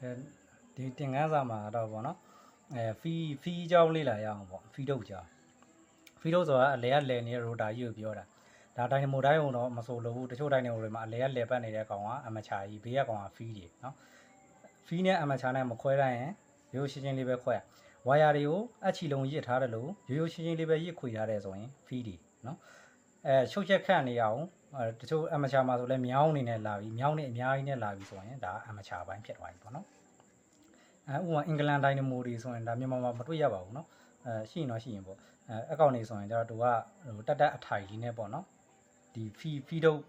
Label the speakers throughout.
Speaker 1: အဲဒီတင်ကန်းစာမှာတော့ဗောနော်အဲဖီဖီကြောင်းလေးလာရအောင်ဗောဖီတုတ်ကြောင်းဖီတုတ်ဆိုတာအလဲကလဲနေတဲ့ရိုတာကြီးကိုပြောတာဒါတိုင်းမိုတိုင်းုံတော့မဆိုလို့ဘူးတချို့တိုင်းတွေမှာအလဲကလဲပတ်နေတဲ့ကောင်ကအမချာကြီးဘေးကကောင်ကဖီကြီးနော်ဖီနဲ့အမချာနဲ့မခွဲတိုင်းရင်ရိုးရှင်းရှင်းလေးပဲခွဲရဝါယာတွေကိုအချီလုံးရစ်ထားတယ်လို့ရိုးရိုးရှင်းရှင်းလေးပဲရစ်ခွေထားတယ်ဆိုရင်ဖီဒီနော်အဲရှုပ်ချက်ခန့်နေရအောင်အဲ တချို့ amateur မှာဆိုလဲမြောင်းအနေနဲ့လာပြီးမြောင်းနဲ့အများကြီးနဲ့လာပြီးဆိုရင်ဒါ amateur ဘိုင်းဖြစ်သွားပြီပေါ့နော်အဲဥပမာအင်္ဂလန်ဒိုင်နမိုတွေဆိုရင်ဒါမြန်မာမှာမတွေ့ရပါဘူးနော်အဲရှိရင်တော့ရှိရင်ပေါ့အဲအကောင့်နေဆိုရင်ကျတော့သူကဟိုတက်တက်အထိုင်ကြီးနဲ့ပေါ့နော်ဒီ fee fee တို့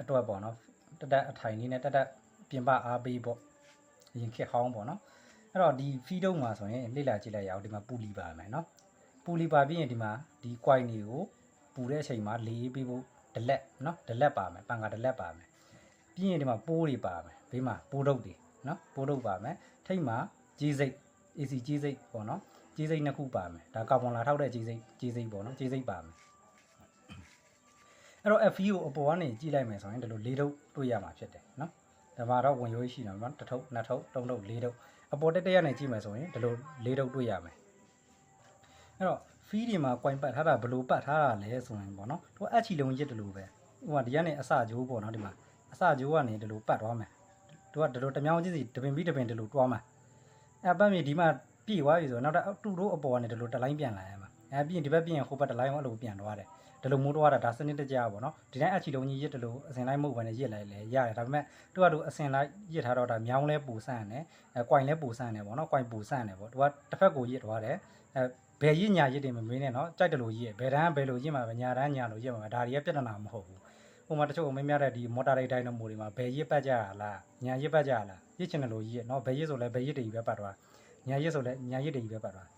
Speaker 1: အတွက်ပေါ့နော်တက်တက်အထိုင်ကြီးနဲ့တက်တက်ပြင်ပအားပေးပေါ့ရင်ခက်ဟောင်းပေါ့နော်အဲ့တော့ဒီ fee တို့မှာဆိုရင်လေ့လာကြည့်လိုက်ရအောင်ဒီမှာပူလီပါမယ်နော်ပူလီပါပြီးရင်ဒီမှာဒီ quality ကိုပူတဲ့အချိန်မှာလေးပေးဖို့ ဒလက်နော်ဒလက်ပါမယ်ပန်ကာဒလက်ပါမယ်ပြီးရင်ဒီမှာပိုးတွေပါမယ်ဘေးမှာပိုးထုတ်တွေနော်ပိုးထုတ်ပါမယ်ထိတ်မှာကြီးစိတ် AC ကြီးစိတ်ပေါ့နော်ကြီးစိတ်နှစ်ခုပါမယ်ဒါကာဗွန်လာထောက်တဲ့ကြီးစိတ်ကြီးစိတ်ပေါ့နော်ကြီးစိတ်ပါမယ်အဲ့တော့ FE ကိုအပေါ်ကနေကြည့်လိုက်မယ်ဆိုရင်ဒီလို၄ထုတ်တွေ့ရမှာဖြစ်တယ်နော်ဒါမှတော့ဝင်ရွေးရှိတယ်နော်တစ်ထုတ်နှစ်ထုတ်သုံးထုတ်၄ထုတ်အပေါ်တက်တက်ရနေကြည့်မယ်ဆိုရင်ဒီလို၄ထုတ်တွေ့ရမယ်အဲ့တော့ fee ဒီမှာ coin ပတ်ထားတာဘယ်လိုပတ်ထားတာလဲဆိုရင်ပေါ့နော်သူအချီလုံးရစ်တယ်လို့ပဲဟိုကဒီကနေအစကြိုးပေါ့နော်ဒီမှာအစကြိုးကနေဒီလိုပတ်သွားမယ်သူကဒီလိုတမြောင်းကြီးစီတပင်ပြီးတပင်ဒီလိုတွားမှာအဲပတ်မြေဒီမှာပြေသွားပြီဆိုတော့နောက်တော့တူတို့အပေါ်ကနေဒီလိုတလိုင်းပြန်လာရမှာအဲပြီးရင်ဒီဘက်ပြင်ဟိုဘက်တလိုင်းအဲ့လိုပြန်သွားတယ်ဒီလိုမိုးတွားတာဒါစနစ်တကျပေါ့နော်ဒီတိုင်းအချီလုံးကြီးရစ်တယ်လို့အစင်လိုက်မဟုတ်ဘဲနဲ့ရစ်လိုက်လေရတယ်ဒါပေမဲ့သူကသူအစင်လိုက်ရစ်ထားတော့ဒါမြောင်းလဲပူဆန့်တယ်အဲကွိုင်လဲပူဆန့်တယ်ပေါ့နော်ကွိုင်ပူဆန့်တယ်ပေါ့သူကတစ်ဖက်ကိုရစ်သွားတယ်အဲ ဘယ်ရစ်ညာရစ်တယ်မမင်းနဲ့နော်ကြိုက်တယ်လို့ရစ်ဘယ်တန်းဘယ်လိုရစ်မှာပဲညာတန်းညာလို့ရစ်မှာဒါတွေကပြဿနာမဟုတ်ဘူးဟိုမှာတချို့မင်းများတဲ့ဒီမော်တာရိုက်တိုင်းတော့မိုးတွေမှာဘယ်ရစ်ပတ်ကြရလားညာရစ်ပတ်ကြရလားရစ်ချင်တယ်လို့ရစ်နော်ဘယ်ရစ်ဆိုလဲဘယ်ရစ်တည်းပဲပတ်သွားညာရစ်ဆိုလဲညာရစ်တည်းပဲပတ်သွား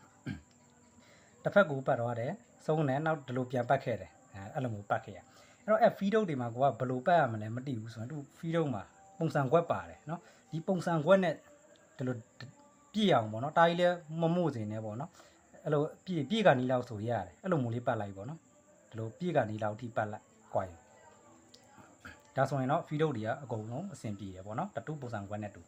Speaker 1: တစ်ဖက်ကိုပတ်သွားတယ်ဆုံးတယ်နောက်ဒီလိုပြန်ပတ်ခဲ့တယ်အဲ့လိုမျိုးပတ်ခဲ့ရအဲ့တော့အဲ့ဖီဒုတ်တွေမှာကိုကဘယ်လိုပတ်ရမလဲမသိဘူးဆိုတော့သူဖီဒုတ်မှာပုံစံကွက်ပါတယ်နော်ဒီပုံစံကွက်နဲ့ဒီလိုပြည့်အောင်ပေါ့နော်တာကြီးလည်းမမို့စင်နေပေါ့နော် အဲ့လိုပြည့်ပြည့်ကနီလောက်ဆိုရတယ်အဲ့လိုမျိုးလေးပတ်လိုက်ပေါ့နော်ဒီလိုပြည့်ကနီလောက်ထိပတ်လိုက်ကွာရင်ဒါဆိုရင်တော့ဖီဒုတ်တွေကအကုန်လုံးအဆင်ပြေတယ်ပေါ့နော်တတူပုံစံကွက်နဲ့တူ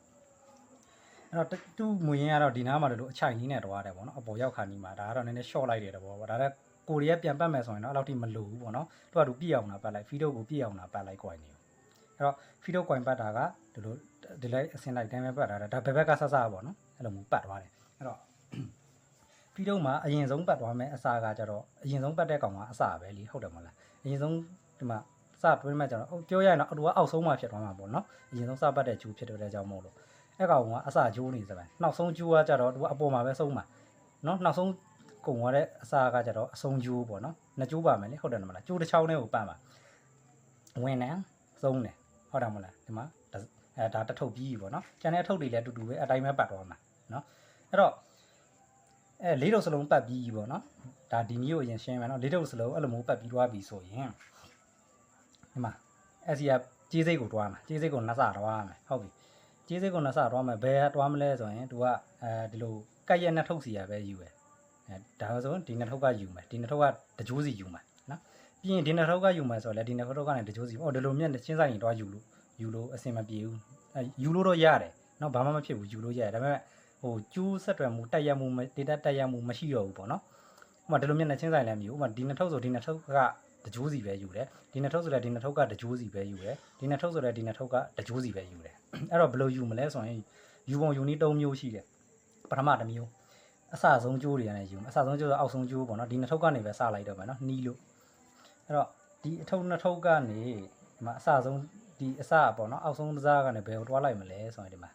Speaker 1: အဲ့တော့တတူမူရင်းကတော့ဒီနားမှာလို့အချိုင်ကြီးနဲ့တွားတယ်ပေါ့နော်အပေါ်ရောက်ခါနီးမှာဒါကတော့နည်းနည်း short လိုက်တယ်တဘောပေါ့ဒါကကိုရီးယားပြန်ပတ်မယ်ဆိုရင်တော့အဲ့လောက်ထိမလိုဘူးပေါ့နော်သူကသူပြည့်အောင်လာပတ်လိုက်ဖီဒုတ်ကိုပြည့်အောင်လာပတ်လိုက်ကွာနေအဲ့တော့ဖီဒုတ်ကွိုင်ပတ်တာကဒီလိုဒီလိုက်အဆင်လိုက်တိုင်းပဲပတ်တာဒါဘယ်ဘက်ကဆဆပါပေါ့နော်အဲ့လိုမျိုးပတ်သွားတယ်အဲ့တော့ feed မှာအရင်ဆုံးပတ်သွားမယ်အစာကကြတော့အရင်ဆုံးပတ်တဲ့ကောင်ကအစာပဲလीဟုတ်တယ်မလားအရင်ဆုံးဒီမှာစတွင်းမဲ့ကျတော့ပြောရရင်တော့အတူကအောက်ဆုံးမှဖြစ်သွားမှာပေါ့နော်အရင်ဆုံးစပတ်တဲ့ဂျူးဖြစ်တဲ့ကြောင့်မို့လို့အဲ့ကောင်ကအစဂျိုးနေစပိုင်းနောက်ဆုံးဂျူးကကြတော့သူကအပေါ်မှာပဲဆုံးမှာနော်နောက်ဆုံးကုံသွားတဲ့အစာကကြတော့အဆုံးဂျိုးပေါ့နော်နှစ်ဂျိုးပါမယ်လေဟုတ်တယ်မလားဂျိုးတစ်ချောင်းနဲ့ကိုပတ်မှာဝင်နေဆုံးတယ်ဟုတ်တယ်မလားဒီမှာအဲဒါတထုပ်ပြီးပေါ့နော်ကျန်တဲ့အထုပ်တွေလည်းအတူတူပဲအတိုင်းပဲပတ်သွားမှာနော်အဲ့တော့ အဲလေးတုပ်စလုံးပတ်ပြီးပေါ့နော်ဒါဒီမျိုးအရင်ရှင်းမယ်နော်လေးတုပ်စလုံးအဲ့လိုမျိုးပတ်ပြီးသွားပြီဆိုရင်ဒီမှာအစီကကြေးစိတ်ကိုတွားမှာကြေးစိတ်ကိုနှစ်ဆတွားမယ်ဟုတ်ပြီကြေးစိတ်ကိုနှစ်ဆတွားမယ်ဘယ်တွားမလဲဆိုရင် तू ကအဲဒီလိုကက်ရက်နှစ်ထုပ်စီရပဲယူပဲအဲဒါဆိုဒီနှစ်ထုပ်ကယူမယ်ဒီနှစ်ထုပ်ကတကြိုးစီယူမယ်နော်ပြီးရင်ဒီနှစ်ထုပ်ကယူမယ်ဆိုတော့လေဒီနှစ်ထုပ်ကနေတကြိုးစီအော်ဒီလိုမြက်ချင်းဆိုင်ရင်တွားယူလို့ယူလို့အဆင်မပြေဘူးအဲယူလို့တော့ရတယ်နော်ဘာမှမဖြစ်ဘူးယူလို့ရတယ်ဒါပေမဲ့ ဟိုကျိုးဆက်တွယ်မှုတက်ရမှုဒေတာတက်ရမှုမရှိတော့ဘူးပေါ့နော်ဥပမာဒီလိုမြက်နဲ့ချင်းဆိုင်လည်းမယူဥပမာဒီနှစ်ထုပ်ဆိုဒီနှစ်ထုပ်ကတကြိုးစီပဲယူတယ်ဒီနှစ်ထုပ်ဆိုလည်းဒီနှစ်ထုပ်ကတကြိုးစီပဲယူတယ်ဒီနှစ်ထုပ်ဆိုလည်းဒီနှစ်ထုပ်ကတကြိုးစီပဲယူတယ်အဲ့တော့ဘယ်လိုယူမလဲဆိုရင်ယူပုံယူနည်း၃မျိုးရှိတယ်ပထမတစ်မျိုးအစဆုံးကျိုးတွေကနေယူမယ်အစဆုံးကျိုးဆိုအောက်ဆုံးကျိုးပေါ့နော်ဒီနှစ်ထုပ်ကနေပဲစလိုက်တော့မယ်နော်နီးလို့အဲ့တော့ဒီအထုပ်နှစ်ထုပ်ကနေဒီမှာအစဆုံးဒီအစပေါ့နော်အောက်ဆုံးတစ်စားကနေဘယ်ကိုတွားလိုက်မလဲဆိုရင်ဒီမှာ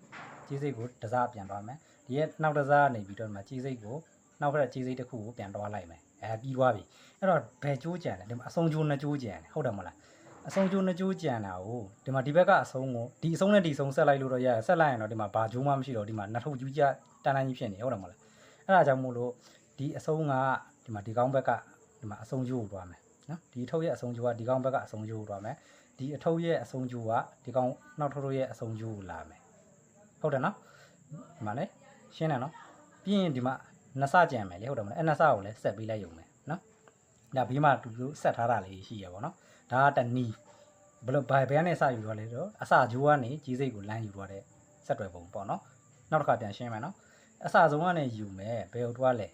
Speaker 1: ကြီးစိတ်ကိုတစ်စားပြန်တွားမယ် ဒီရဲ့နောက်တစ်စားကနေပြီးတော့ဒီမှာကြီးစိတ်ကိုနောက်ထပ်ကြီးစိတ်တစ်ခုကိုပြန်တွားလိုက်မယ်အဲပြီးသွားပြီအဲ့တော့ဘယ်ကျိုးကြံလဲဒီမှာအဆုံးကျိုးနှစ်ကျိုးကြံတယ်ဟုတ်တယ်မလားအဆုံးကျိုးနှစ်ကျိုးကြံတာကိုဒီမှာဒီဘက်ကအဆုံးကိုဒီအဆုံးနဲ့ဒီအဆုံးဆက်လိုက်လို့တော့ရတယ်ဆက်လိုက်ရင်တော့ဒီမှာဘာကျိုးမှမရှိတော့ဒီမှာနှစ်ထုပ်ကျူးကြတန်းတန်းကြီးဖြစ်နေဟုတ်တယ်မလားအဲ့ဒါကြောင့်မို့လို့ဒီအဆုံးကဒီမှာဒီကောင်းဘက်ကဒီမှာအဆုံးကျိုးကိုတွားမယ်နော်ဒီအထုပ်ရဲ့အဆုံးကျိုးကဒီကောင်းဘက်ကအဆုံးကျိုးကိုတွားမယ်ဒီအထုပ်ရဲ့အဆုံးကျိုးကဒီကောင်းနောက်ထုပ်ရဲ့အဆုံးကျိုးကိုလာမယ်ဟုတ်တယ်နော်ဒီမှာလေ ရှင်းတယ်နော်ပြီးရင်ဒီမှာနှစ်ဆကြံမယ်လေဟုတ်တယ်မလားအဲ့နှစ်ဆကိုလည်းဆက်ပေးလိုက်ရုံပဲနော်ဒါဘေးမှာတူတူဆက်ထားတာလေးရှိရပါတော့။ဒါကတနီးဘယ်လိုဘယ်ဘယ်ကနေစယူသွားလဲတော့အစဂျိုးကနေကြီးစိတ်ကိုလမ်းယူသွားတဲ့ဆက်တွယ်ပုံပေါ့နော်နောက်တစ်ခါပြန်ရှင်းမယ်နော်အစဆုံးကနေယူမယ်ဘယ်ကိုတွားလဲ